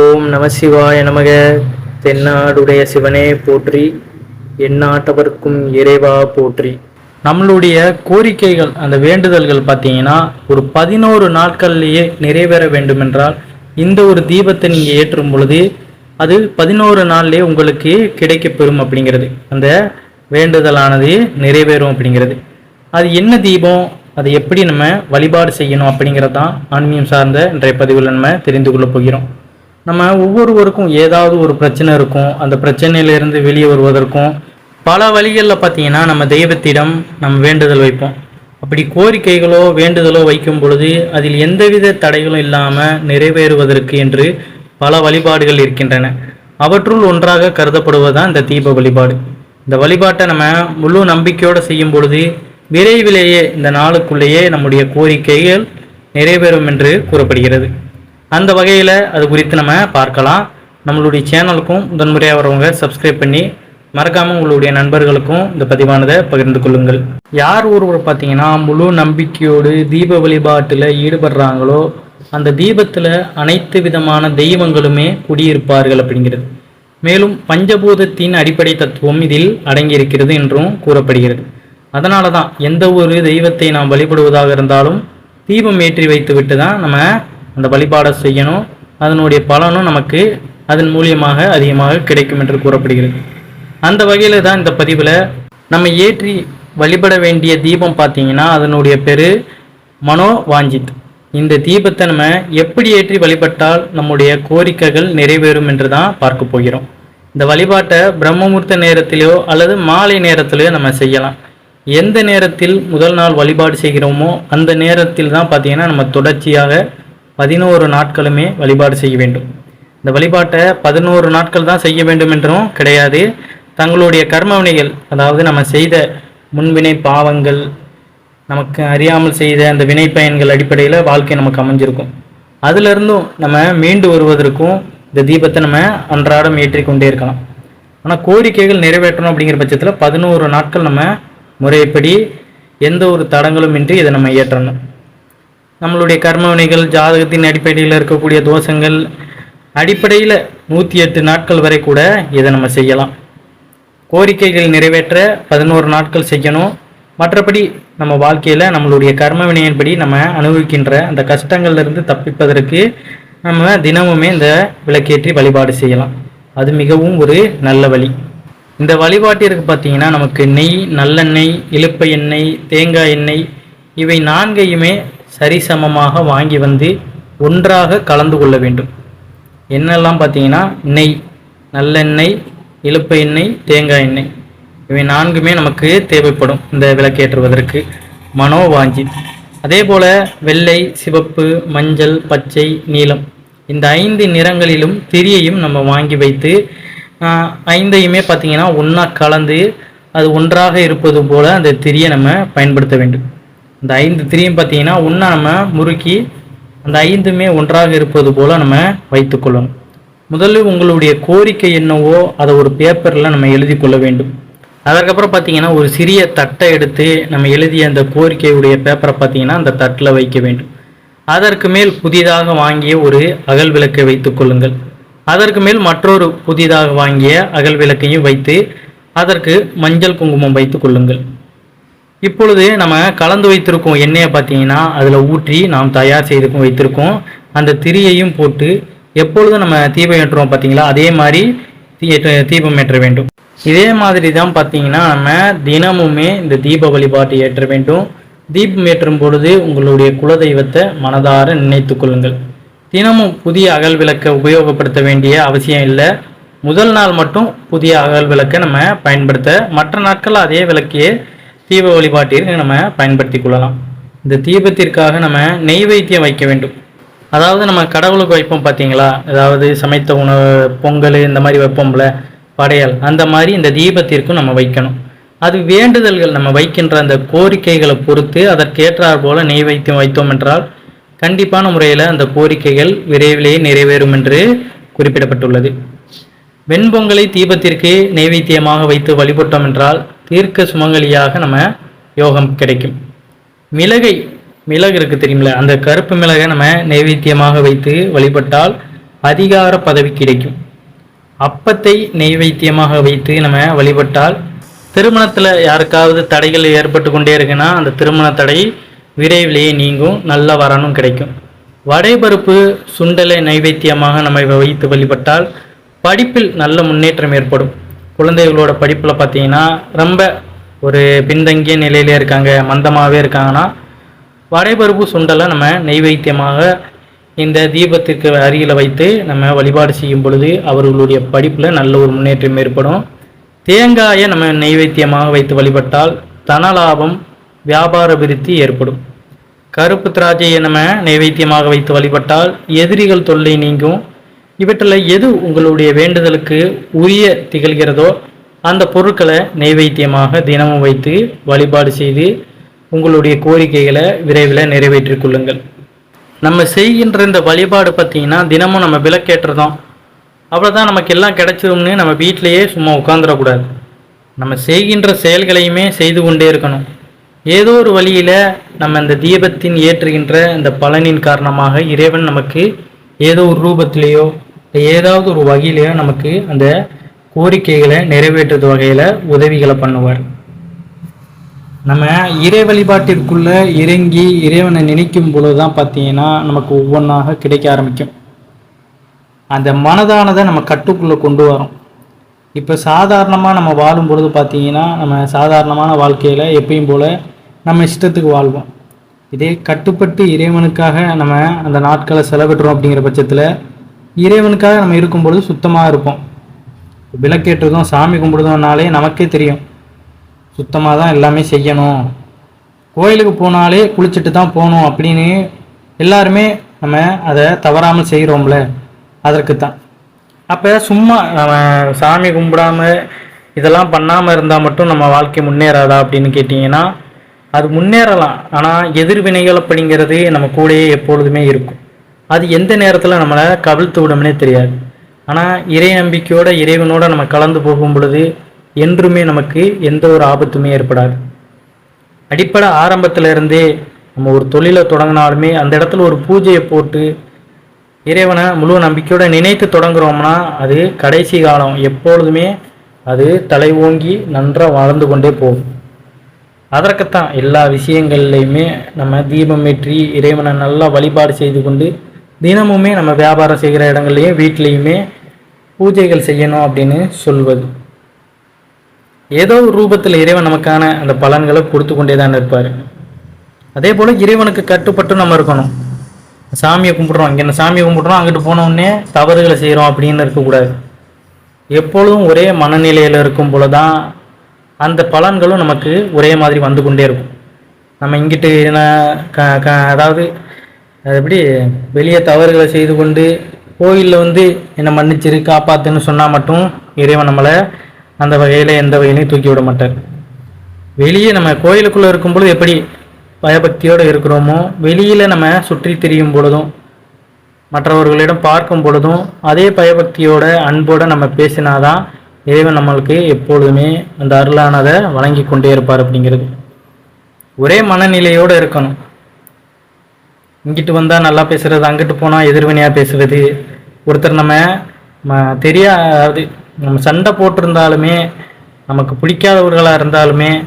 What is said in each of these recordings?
ஓம் நம சிவாய நமக. தென்னாடுடைய சிவனே போற்றி எந்நாட்டவர்க்கும் இறைவா போற்றி. நம்மளுடைய கோரிக்கைகள் அந்த வேண்டுதல்கள் பார்த்தீங்கன்னா ஒரு பதினோரு நாட்கள்லேயே நிறைவேற வேண்டுமென்றால் இந்த ஒரு தீபத்தை நீங்கள் ஏற்றும் பொழுது அது பதினோரு நாள்லேயே உங்களுக்கு கிடைக்கப்பெறும் அப்படிங்கிறது. அந்த வேண்டுதலானது நிறைவேறும் அப்படிங்கிறது. அது என்ன தீபம் அதை எப்படி நம்ம வழிபாடு செய்யணும் அப்படிங்கிறது தான் ஆன்மீகம் சார்ந்த இன்றைய பதிவில் நம்ம தெரிந்து கொள்ளப் போகிறோம். நம்ம ஒவ்வொருவருக்கும் ஏதாவது ஒரு பிரச்சனை இருக்கும். அந்த பிரச்சனையிலிருந்து வெளியே வருவதற்கும் பல வழிகளில் பார்த்தீங்கன்னா நம்ம தெய்வத்திடம் நம்ம வேண்டுதல் வைப்போம். அப்படி கோரிக்கைகளோ வேண்டுதலோ வைக்கும் பொழுது அதில் எந்தவித தடைகளும் இல்லாமல் நிறைவேறுவதற்கு என்று பல வழிபாடுகள் இருக்கின்றன. அவற்றுள் ஒன்றாக கருதப்படுவதுதான் இந்த தீப வழிபாடு. இந்த வழிபாட்டை நம்ம முழு நம்பிக்கையோடு செய்யும் பொழுது விரைவிலேயே இந்த நாளுக்குள்ளேயே நம்முடைய கோரிக்கைகள் நிறைவேறும் என்று கூறப்படுகிறது. அந்த வகையில் அது குறித்து நம்ம பார்க்கலாம். நம்மளுடைய சேனலுக்கும் முதன்முறையாக வரவங்க சப்ஸ்கிரைப் பண்ணி மறக்காமல் உங்களுடைய நண்பர்களுக்கும் இந்த பதிவானதை பகிர்ந்து கொள்ளுங்கள். யார் ஒருவர் பார்த்தீங்கன்னா முழு நம்பிக்கையோடு தீப வழிபாட்டில் ஈடுபடுறாங்களோ அந்த தீபத்தில் அனைத்து விதமான தெய்வங்களுமே குடியிருப்பார்கள் அப்படிங்கிறது. மேலும் பஞ்சபூதத்தின் அடிப்படை தத்துவம் இதில் அடங்கியிருக்கிறது என்றும் கூறப்படுகிறது. அதனால தான் எந்த ஒரு தெய்வத்தை நாம் வழிபடுவதாக இருந்தாலும் தீபம் ஏற்றி வைத்து விட்டு தான் நம்ம அந்த வழிபாடை செய்யணும். அதனுடைய பலனும் நமக்கு அதன் மூலியமாக அதிகமாக கிடைக்கும் என்று கூறப்படுகிறது. அந்த வகையில் தான் இந்த பதிவில் நம்ம ஏற்றி வழிபட வேண்டிய தீபம் பார்த்தீங்கன்னா அதனுடைய பேர் மனோ வாஞ்சித். இந்த தீபத்தை நம்ம எப்படி ஏற்றி வழிபட்டால் நம்முடைய கோரிக்கைகள் நிறைவேறும் என்று தான் பார்க்க போகிறோம். இந்த வழிபாட்டை பிரம்மமுகூர்த்த நேரத்திலோ அல்லது மாலை நேரத்திலேயோ நம்ம செய்யலாம். எந்த நேரத்தில் முதல் நாள் வழிபாடு செய்கிறோமோ அந்த நேரத்தில் தான் பார்த்தீங்கன்னா நம்ம தொடர்ச்சியாக பதினோரு நாட்களுமே வழிபாடு செய்ய வேண்டும். இந்த வழிபாட்டை பதினோரு நாட்கள் தான் செய்ய வேண்டும் என்றும் கிடையாது. தங்களுடைய கர்மவினைகள் அதாவது நம்ம செய்த முன்வினை பாவங்கள் நமக்கு அறியாமல் செய்த அந்த வினை பயன்கள் அடிப்படையில் வாழ்க்கை நமக்கு அமைஞ்சிருக்கும். அதிலிருந்தும் நம்ம மீண்டு வருவதற்கும் இந்த தீபத்தை நம்ம அன்றாடம் ஏற்றிக்கொண்டே இருக்கலாம். ஆனால் கோரிக்கைகள் நிறைவேற்றணும் அப்படிங்கிற பட்சத்தில் பதினோரு நாட்கள் நம்ம முறைப்படி எந்த ஒரு தடங்களும் இன்றி இதை நம்ம ஏற்றணும் நம்மளுடைய கர்மவினைகள் ஜாதகத்தின் அடிப்படையில் இருக்கக்கூடிய தோஷங்கள் அடிப்படையில் நூற்றி எட்டு நாட்கள் வரை கூட இதை நம்ம செய்யலாம். கோரிக்கைகள் நிறைவேற்ற பதினோரு நாட்கள் செய்யணும். மற்றபடி நம்ம வாழ்க்கையில் நம்மளுடைய கர்ம வினையின்படி நம்ம அனுபவிக்கின்ற அந்த கஷ்டங்கள்லேருந்து தப்பிப்பதற்கு நம்ம தினமுமே இந்த விளக்கேற்றி வழிபாடு செய்யலாம். அது மிகவும் ஒரு நல்ல வழி. இந்த வழிபாட்டிற்கு பார்த்தீங்கன்னா நமக்கு நெய் நல்லெண்ணெய் இழுப்பை எண்ணெய் தேங்காய் எண்ணெய் இவை நான்கையுமே சரிசமமாக வாங்கி வந்து ஒன்றாக கலந்து கொள்ள வேண்டும். என்னெல்லாம் பார்த்தீங்கன்னா நெய் நல்லெண்ணெய் இழுப்பை எண்ணெய் தேங்காய் எண்ணெய். இவை நான்குமே நமக்கு தேவைப்படும் இந்த விளக்கேற்றுவதற்கு. மனோவாஞ்சி அதே போல் வெள்ளை சிவப்பு மஞ்சள் பச்சை நீலம். இந்த ஐந்து நிறங்களிலும் திரியையும் நம்ம வாங்கி வைத்து ஐந்தையுமே பார்த்தீங்கன்னா ஒன்றா கலந்து அது ஒன்றாக இருப்பது போல் அந்த திரியை நம்ம பயன்படுத்த வேண்டும். இந்த ஐந்து திரியும் பார்த்தீங்கன்னா ஒன்றா நம்ம முறுக்கி அந்த ஐந்துமே ஒன்றாக இருப்பது போல் நம்ம வைத்துக்கொள்ளணும் முதல்ல உங்களுடைய கோரிக்கை என்னவோ அதை ஒரு பேப்பரில் நம்ம எழுதி கொள்ள வேண்டும். அதற்கப்புறம் பார்த்தீங்கன்னா ஒரு சிறிய தட்டை எடுத்து நம்ம எழுதிய அந்த கோரிக்கையுடைய பேப்பரை பார்த்தீங்கன்னா அந்த தட்டில் வைக்க வேண்டும். அதற்கு மேல் புதிதாக வாங்கிய ஒரு அகல் விளக்கை வைத்துக் கொள்ளுங்கள். அதற்கு மேல் மற்றொரு புதிதாக வாங்கிய அகல் விளக்கையும் வைத்து அதற்கு மஞ்சள் குங்குமம் வைத்துக் கொள்ளுங்கள். இப்பொழுது நம்ம கலந்து வைத்திருக்கோம் எண்ணெயை பார்த்தீங்கன்னா அதில் ஊற்றி நாம் தயார் செய்து வைத்திருக்கோம். அந்த திரியையும் போட்டு எப்பொழுது நம்ம தீபம் ஏற்றுவோம் பார்த்தீங்களா? அதே மாதிரி தீபம் ஏற்ற வேண்டும். இதே மாதிரி தான் பார்த்தீங்கன்னா நம்ம தினமுமே இந்த தீப வழிபாட்டை ஏற்ற வேண்டும். தீபம் ஏற்றும் பொழுது உங்களுடைய குலதெய்வத்தை மனதார நினைத்து கொள்ளுங்கள். தினமும் புதிய அகல் விளக்கை உபயோகப்படுத்த வேண்டிய அவசியம் இல்லை. முதல் நாள் மட்டும் புதிய அகல் விளக்கை நம்ம பயன்படுத்த மற்ற நாட்கள் அதே விளக்கையே தீப வழிபாட்டிற்கு நம்ம பயன்படுத்தி கொள்ளலாம். இந்த தீபத்திற்காக நம்ம நெய்வேத்தியம் வைக்க வேண்டும். அதாவது நம்ம கடவுளுக்கு வைப்போம் பார்த்தீங்களா அதாவது சமைத்த உணவு பொங்கல் இந்த மாதிரி வைப்போம்ல படையல் அந்த மாதிரி இந்த தீபத்திற்கும் நம்ம வைக்கணும். அது வேண்டுதல்கள் நம்ம வைக்கின்ற அந்த கோரிக்கைகளை பொறுத்து அதற்கேற்றார் போல நெய்வேத்தியம் வைத்தோம் என்றால் கண்டிப்பான முறையில் அந்த கோரிக்கைகள் விரைவிலேயே நிறைவேறும் என்று குறிப்பிடப்பட்டுள்ளது. வெண்பொங்கலை தீபத்திற்கு நெய்வேத்தியமாக வைத்து வழிபட்டோம் என்றால் தீர்க்க சுமங்கலியாக நம்ம யோகம் கிடைக்கும். மிளகை மிளகு இருக்கு தெரியுமில்ல அந்த கருப்பு மிளகை நம்ம நைவேத்தியமாக வைத்து வழிபட்டால் அதிகார பதவி கிடைக்கும். அப்பத்தை நைவேத்தியமாக வைத்து நம்ம வழிபட்டால் திருமணத்தில் யாருக்காவது தடைகள் ஏற்பட்டு கொண்டே இருக்குன்னா அந்த திருமண தடை விரைவிலேயே நீங்கும் நல்ல வரனும் கிடைக்கும். வடைபருப்பு சுண்டலை நைவேத்தியமாக நம்ம வைத்து வழிபட்டால் படிப்பில் நல்ல முன்னேற்றம் ஏற்படும். குழந்தைகளோட படிப்பில் பார்த்தீங்கன்னா ரொம்ப ஒரு பின்தங்கிய நிலையிலே இருக்காங்க மந்தமாகவே இருக்காங்கன்னா வடைபருப்பு சுண்டலை நம்ம நெய்வேத்தியமாக இந்த தீபத்திற்கு அருகில் வைத்து நம்ம வழிபாடு செய்யும் பொழுது அவர்களுடைய படிப்பில் நல்ல ஒரு முன்னேற்றம் ஏற்படும். தேங்காயை நம்ம நெய்வேத்தியமாக வைத்து வழிபட்டால் தனலாபம் வியாபார விருத்தி ஏற்படும். கருப்பு திராட்சையை நம்ம நைவேத்தியமாக வைத்து வழிபட்டால் எதிரிகள் தொல்லை நீங்கும் இவற்றில் எது உங்களுடைய வேண்டுதலுக்கு உரிய திகழ்கிறதோ அந்த பொருட்களை நைவேத்தியமாக தினமும் வைத்து வழிபாடு செய்து உங்களுடைய கோரிக்கைகளை விரைவில் நிறைவேற்றிக் கொள்ளுங்கள். நம்ம செய்கின்ற இந்த வழிபாடு பார்த்தீங்கன்னா தினமும் நம்ம விளக்கேற்றுறோம் அவ்வளோதான் நமக்கு எல்லாம் கிடைச்சிரும்னு நம்ம வீட்டிலேயே சும்மா உட்காந்துடக்கூடாது நம்ம செய்கின்ற செயல்களையுமே செய்து கொண்டே இருக்கணும். ஏதோ ஒரு வழியில் நம்ம இந்த தீபத்தின் ஏற்றுகின்ற இந்த பலனின் காரணமாக இறைவன் நமக்கு ஏதோ ஒரு ரூபத்திலேயோ ஏதாவது ஒரு வகையில் நமக்கு அந்த கோரிக்கைகளை நிறைவேற்றுறது வகையில் உதவிகளை பண்ணுவார். நம்ம இறை வழிபாட்டிற்குள்ளே இறங்கி இறைவனை நினைக்கும் பொழுது தான் பார்த்தீங்கன்னா நமக்கு ஒவ்வொன்றாக கிடைக்க ஆரம்பிக்கும். அந்த மனதானதை நம்ம கட்டுக்குள்ளே கொண்டு வரோம். இப்போ சாதாரணமாக நம்ம வாழும் பொழுது பார்த்தீங்கன்னா நம்ம சாதாரணமான வாழ்க்கையில் எப்பயும் போல் நம்ம இஷ்டத்துக்கு வாழ்வோம். இதே கட்டுப்பட்டு இறைவனுக்காக நம்ம அந்த நாட்களை செலவிடுறோம் அப்படிங்கிற பட்சத்தில் இறைவனுக்காக நம்ம இருக்கும் பொழுது சுத்தமாக இருப்போம். விளக்கேற்றதும் சாமி கும்பிடுறதுனாலே நமக்கே தெரியும். சுத்தமாக தான் எல்லாமே செய்யணும். கோயிலுக்கு போனாலே குளிச்சுட்டு தான் போகணும் அப்படின்னு எல்லாருமே நம்ம அதை தவறாமல் செய்கிறோம்ல அதற்கு தான். அப்போ சும்மா நம்ம சாமி கும்பிடாமல் இதெல்லாம் பண்ணாமல் இருந்தால் மட்டும் நம்ம வாழ்க்கை முன்னேறாதா அப்படின்னு கேட்டிங்கன்னா அது முன்னேறலாம். ஆனால் எதிர்வினைகள் அப்படிங்கிறது நம்ம கூடயே எப்பொழுதுமே இருக்கும். அது எந்த நேரத்தில் நம்மளை கவிழ்த்து விடும்னே தெரியாது. ஆனால் இறை நம்பிக்கையோட இறைவனோட நம்ம கலந்து போகும் பொழுது என்றுமே நமக்கு எந்த ஒரு ஆபத்துமே ஏற்படாது. அடிப்படை ஆரம்பத்திலிருந்தே நம்ம ஒரு தொழிலை தொடங்கினாலுமே அந்த இடத்துல ஒரு பூஜையை போட்டு இறைவனை முழு நம்பிக்கையோட நினைத்து தொடங்குறோம்னா அது கடைசி காலம் எப்பொழுதுமே அது தலை ஓங்கி நன்றாக வளர்ந்து கொண்டே போகும். அதற்குத்தான் எல்லா விஷயங்கள்லையுமே நம்ம தீபம் ஏற்றி இறைவனை நல்லா வழிபாடு செய்து கொண்டு தினமுமே நம்ம வியாபாரம் செய்கிற இடங்கள்லையும் வீட்லேயுமே பூஜைகள் செய்யணும் அப்படின்னு சொல்வது. ஏதோ ஒரு ரூபத்தில் இறைவன் நமக்கான அந்த பலன்களை கொடுத்து கொண்டே தான் இருப்பார். அதே போல் இறைவனுக்கு கட்டுப்பட்டு நம்ம இருக்கணும். சாமியை கும்பிட்றோம் இங்கே என்ன சாமியை கும்பிட்றோம் அங்கிட்டு போனோடனே தவறுகளை செய்கிறோம் அப்படின்னு இருக்கக்கூடாது எப்பொழுதும் ஒரே மனநிலையில் இருக்கும் போல தான் அந்த பலன்களும் நமக்கு ஒரே மாதிரி வந்து கொண்டே இருக்கும். நம்ம இங்கிட்டு என்ன க க அதாவது எப்படி வெளியே தவறுகளை செய்து கொண்டு கோயிலில் வந்து என்னை மன்னிச்சிரு காப்பாத்துன்னு சொன்னால் மட்டும் இறைவன் நம்மளை அந்த வகையில் எந்த வகையிலையும் தூக்கி விட மாட்டார். வெளியே நம்ம கோயிலுக்குள்ளே இருக்கும்பொழுது எப்படி பயபக்தியோடு இருக்கிறோமோ வெளியில் நம்ம சுற்றி திரியும் பொழுதும் மற்றவர்களிடம் பார்க்கும் பொழுதும் அதே பயபக்தியோட அன்போடு நம்ம பேசினாதான் இறைவன் நம்மளுக்கு எப்பொழுதுமே அந்த அருளானதை வழங்கி கொண்டே இருப்பார் அப்படிங்கிறது. ஒரே மனநிலையோடு இருக்கணும். இங்கிட்டு வந்தால் நல்லா பேசுறது அங்கிட்டு போனால் எதிர்வினையாக பேசுறது. ஒருத்தர் நம்ம ம- தெரியாது நம்ம சண்டை போட்டிருந்தாலுமே நமக்கு பிடிக்காதவர்களாக இருந்தாலுமே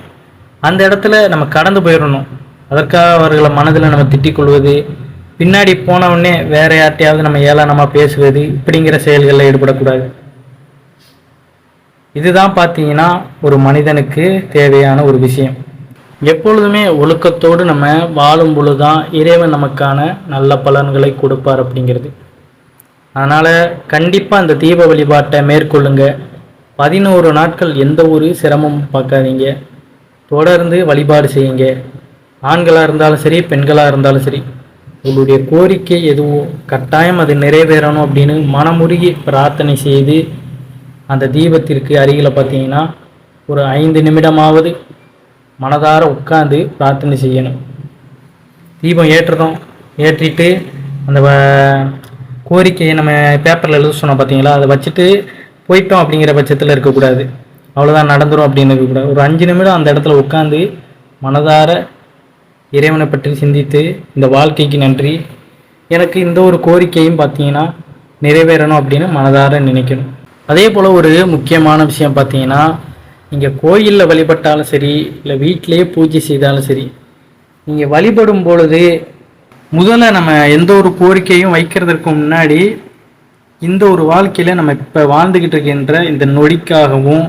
அந்த இடத்துல நம்ம கடந்து போயிடணும். அதற்காக அவர்களை மனதில் நம்ம திட்டிக்கொள்வது பின்னாடி போன உடனே வேற யார்ட்டையாவது நம்ம ஏளனமாக பேசுவது. இப்படிங்கிற செயல்களில் ஈடுபடக்கூடாது. இதுதான் பார்த்தீங்கன்னா ஒரு மனிதனுக்கு தேவையான ஒரு விஷயம். எப்பொழுதுமே ஒழுக்கத்தோடு நம்ம வாழும் பொழுது தான் இறைவன் நமக்கான நல்ல பலன்களை கொடுப்பார் அப்படிங்கிறது. அதனால் கண்டிப்பாக அந்த தீப வழிபாட்டை மேற்கொள்ளுங்க. பதினோரு நாட்கள் எந்த ஒரு சிரமமும் பார்க்காதீங்க. தொடர்ந்து வழிபாடு செய்யுங்க. ஆண்களாக இருந்தாலும் சரி பெண்களாக இருந்தாலும் சரி உங்களுடைய கோரிக்கை எதுவோ கட்டாயம் அது நிறைவேறணும் அப்படின்னு மனமுருகி பிரார்த்தனை செய்து அந்த தீபத்திற்கு அருகில் பார்த்தீங்கன்னா ஒரு ஐந்து நிமிடமாவது மனதார உட்கார்ந்து பிரார்த்தனை செய்யணும். தீபம் ஏற்றுறோம் ஏற்றிட்டு அந்த கோரிக்கையை நம்ம பேப்பரில் எழுத சொன்னோம் பார்த்தீங்களா அதை வச்சுட்டு போயிட்டோம் அப்படிங்கிற பட்சத்தில் இருக்கக்கூடாது. அவ்வளோதான் நடந்துடும் அப்படின்னு இருக்கக்கூடாது. ஒரு அஞ்சு நிமிடம் அந்த இடத்துல உட்காந்து மனதார இறைவனை பற்றி சிந்தித்து இந்த வாழ்க்கைக்கு நன்றி. எனக்கு இந்த ஒரு கோரிக்கையும் பார்த்தீங்கன்னா நிறைவேறணும் அப்படின்னு மனதார நினைக்கணும். அதே போல் ஒரு முக்கியமான விஷயம் பார்த்தீங்கன்னா நீங்கள் கோயிலில் வழிபட்டாலும் சரி இல்லை வீட்டிலேயே பூஜை செய்தாலும் சரி நீங்கள் வழிபடும் பொழுது முதல்ல நம்ம எந்த ஒரு கோரிக்கையும் வைக்கிறதுக்கு முன்னாடி இந்த ஒரு வாழ்க்கையில் நம்ம இப்போ வாழ்ந்துக்கிட்டு இருக்கின்ற இந்த நொடிக்காகவும்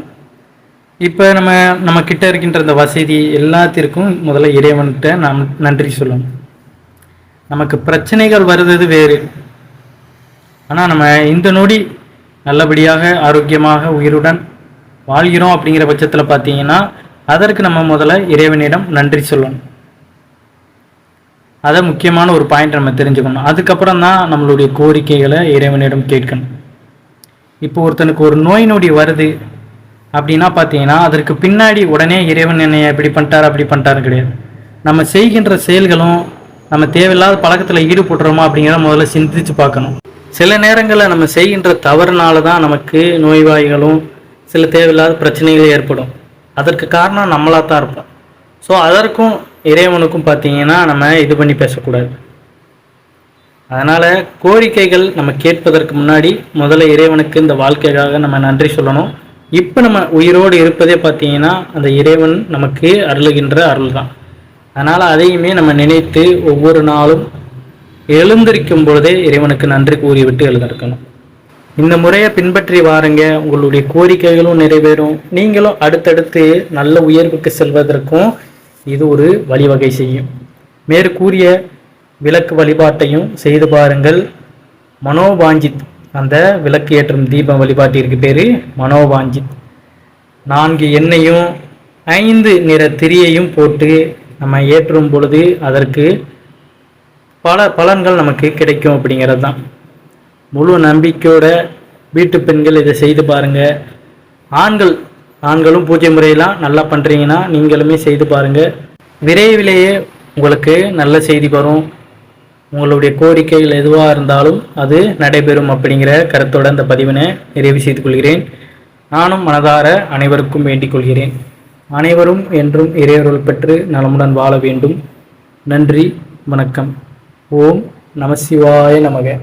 இப்போ நம்ம நம்ம கிட்ட இருக்கின்ற இந்த வசதி எல்லாத்திற்கும் முதல்ல இறைவன்கிட்ட நாம் நன்றி சொல்லணும். நமக்கு பிரச்சனைகள் வருவது வேறு. ஆனால் நம்ம இந்த நொடி நல்லபடியாக ஆரோக்கியமாக உயிருடன் வாழ்கிறோம் அப்படிங்கிற பட்சத்தில் பார்த்தீங்கன்னா அதற்கு நம்ம முதல்ல இறைவனிடம் நன்றி சொல்லணும். அதை முக்கியமான ஒரு பாயிண்ட் நம்ம தெரிஞ்சுக்கணும். அதுக்கப்புறம் தான் நம்மளுடைய கோரிக்கைகளை இறைவனிடம் கேட்கணும். இப்போ ஒருத்தனுக்கு ஒரு நோய் நொடி வருது அப்படின்னா பார்த்தீங்கன்னா அதற்கு பின்னாடி உடனே இறைவன் என்னை இப்படி பண்ணிட்டார் அப்படி பண்ணிட்டாரு கிடையாது. நம்ம செய்கின்ற செயல்களும் நம்ம தேவையில்லாத பழக்கத்தில் ஈடுபடுறோமா அப்படிங்கிறத முதல்ல சிந்திச்சு பார்க்கணும். சில நேரங்களில் நம்ம செய்கின்ற தவறுனால தான் நமக்கு நோய்வாய்களும் சில தேவையில்லாத பிரச்சனைகள் ஏற்படும். அதற்கு காரணம் நம்மளாக தான் இருப்போம். ஸோ அதற்கும் இறைவனுக்கும் பார்த்தீங்கன்னா நம்ம இது பண்ணி பேசக்கூடாது. அதனால் கோரிக்கைகள் நம்ம கேட்பதற்கு முன்னாடி முதல்ல இறைவனுக்கு இந்த வாழ்க்கைக்காக நம்ம நன்றி சொல்லணும். இப்போ நம்ம உயிரோடு இருப்பதே பார்த்தீங்கன்னா அந்த இறைவன் நமக்கு அருளுகின்ற அருள் தான் அதனால் அதையுமே நம்ம நினைத்து ஒவ்வொரு நாளும் எழுந்திருக்கும் பொழுதே இறைவனுக்கு நன்றி கூறிவிட்டு எழுந்திருக்கணும். இந்த முறையை பின்பற்றி வாருங்க. உங்களுடைய கோரிக்கைகளும் நிறைவேறும். நீங்களும் அடுத்தடுத்து நல்ல உயர்வுக்கு செல்வதற்கும் இது ஒரு வழிவகை செய்யும். மேற்கூறிய விளக்கு வழிபாட்டையும் செய்து பாருங்கள். மனோவாஞ்சித் அந்த விளக்கு ஏற்றும் தீபம் வழிபாட்டிற்கு பேர் மனோவாஞ்சித் நான்கு எண்ணெயும் ஐந்து நிற திரியையும் போட்டு நம்ம ஏற்றும் பொழுது அதற்கு பல பலன்கள் நமக்கு கிடைக்கும் அப்படிங்கிறது தான் முழு நம்பிக்கையோட வீட்டு பெண்கள் இதை செய்து பாருங்க. ஆண்கள் ஆண்களும் பூஜை முறையெல்லாம் நல்லா பண்ணுறீங்கன்னா நீங்களுமே செய்து பாருங்க. விரைவிலேயே உங்களுக்கு நல்ல செய்தி வரும். உங்களுடைய கோரிக்கைகள் எதுவாக இருந்தாலும் அது நடைபெறும் அப்படிங்கிற கருத்தோட அந்த பதிவினை நிறைவு செய்து கொள்கிறேன். நானும் மனதார அனைவருக்கும் வேண்டிக் கொள்கிறேன். அனைவரும் என்றும் இறையொருள் பெற்று நலமுடன் வாழ வேண்டும். நன்றி வணக்கம். ஓம் நமசிவாய நமக.